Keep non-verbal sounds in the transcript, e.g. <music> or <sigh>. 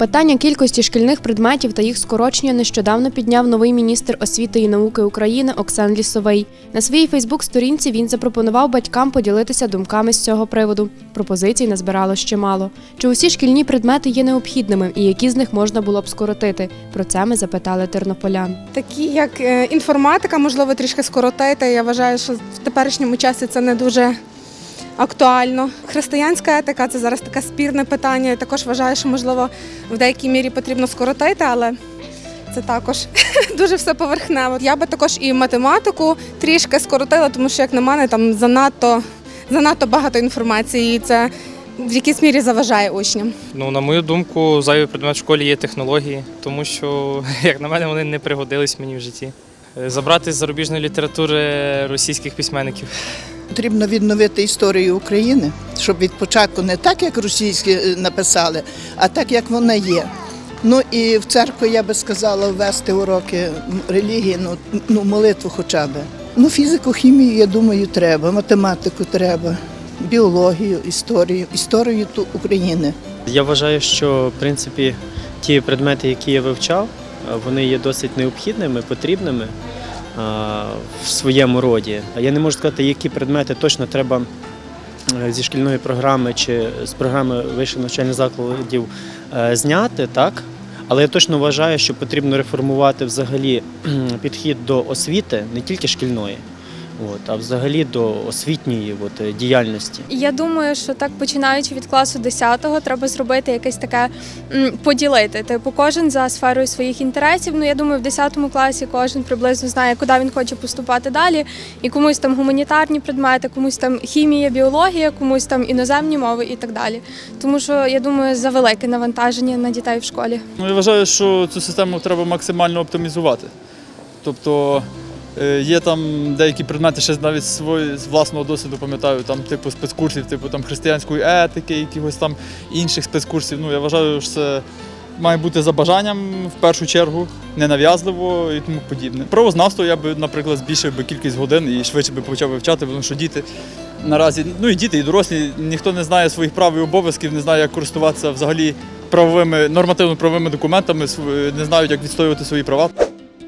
Питання кількості шкільних предметів та їх скорочення нещодавно підняв новий міністр освіти і науки України Оксан Лісовий. На своїй Фейсбук-сторінці він запропонував батькам поділитися думками з цього приводу. Пропозицій назбирало ще мало. Чи усі шкільні предмети є необхідними і які з них можна було б скоротити? Про це ми запитали тернополян. Такі як е, інформатика, можливо, трішки скоротити. Я вважаю, що в теперішньому часі це не дуже актуально. Християнська етика це зараз таке спірне питання. Я також вважаю, що можливо в деякій мірі потрібно скоротити, але це також <laughs> дуже все поверхнево. Я би також і математику трішки скоротила, тому що, як на мене, там занадто, занадто багато інформації, і це в якійсь мірі заважає учням. Ну, на мою думку, зайвий предмет в школі є технології, тому що, <laughs> як на мене, вони не пригодились мені в житті. Забрати з зарубіжної літератури російських письменників. Потрібно відновити історію України, щоб від початку не так, як російські е, написали, а так, як вона є. Ну і в церкву я би сказала ввести уроки релігії, ну, ну молитву хоча б. Ну, фізику, хімію, я думаю, треба, математику треба, біологію, історію, історію ту України. Я вважаю, що в принципі ті предмети, які я вивчав, е, вони є досить необхідними, потрібними в своєму роді. Я не можу сказати, які предмети точно треба е, зі шкільної програми чи з програми вищих навчальних закладів е, зняти, так? Але я точно вважаю, що потрібно реформувати взагалі підхід до освіти не тільки шкільної, от, а взагалі до освітньої от, е, діяльності. Я думаю, що так починаючи від класу 10-го, треба зробити якесь таке м, поділити. Типу, кожен за сферою своїх інтересів. Ну я думаю, в 10 класі кожен приблизно знає, куди він хоче поступати далі. І комусь там гуманітарні предмети, комусь там хімія, біологія, комусь там іноземні мови і так далі. Тому що я думаю, за велике навантаження на дітей в школі. Ну, я вважаю, що цю систему треба максимально оптимізувати. Тобто є там деякі предмети, ще навіть свої- з власного досвіду пам'ятаю, там типу спецкурсів, типу там християнської етики, якихось там інших спецкурсів. Ну, я вважаю, що це має бути за бажанням в першу чергу, ненав'язливо і тому подібне. Правознавство я би, наприклад, збільшив би кількість годин і швидше би почав вивчати, тому що діти наразі, ну і діти, і дорослі, ніхто не знає своїх прав і обов'язків, не знає, як користуватися взагалі правовими нормативно-правовими документами, не знають, як відстоювати свої права.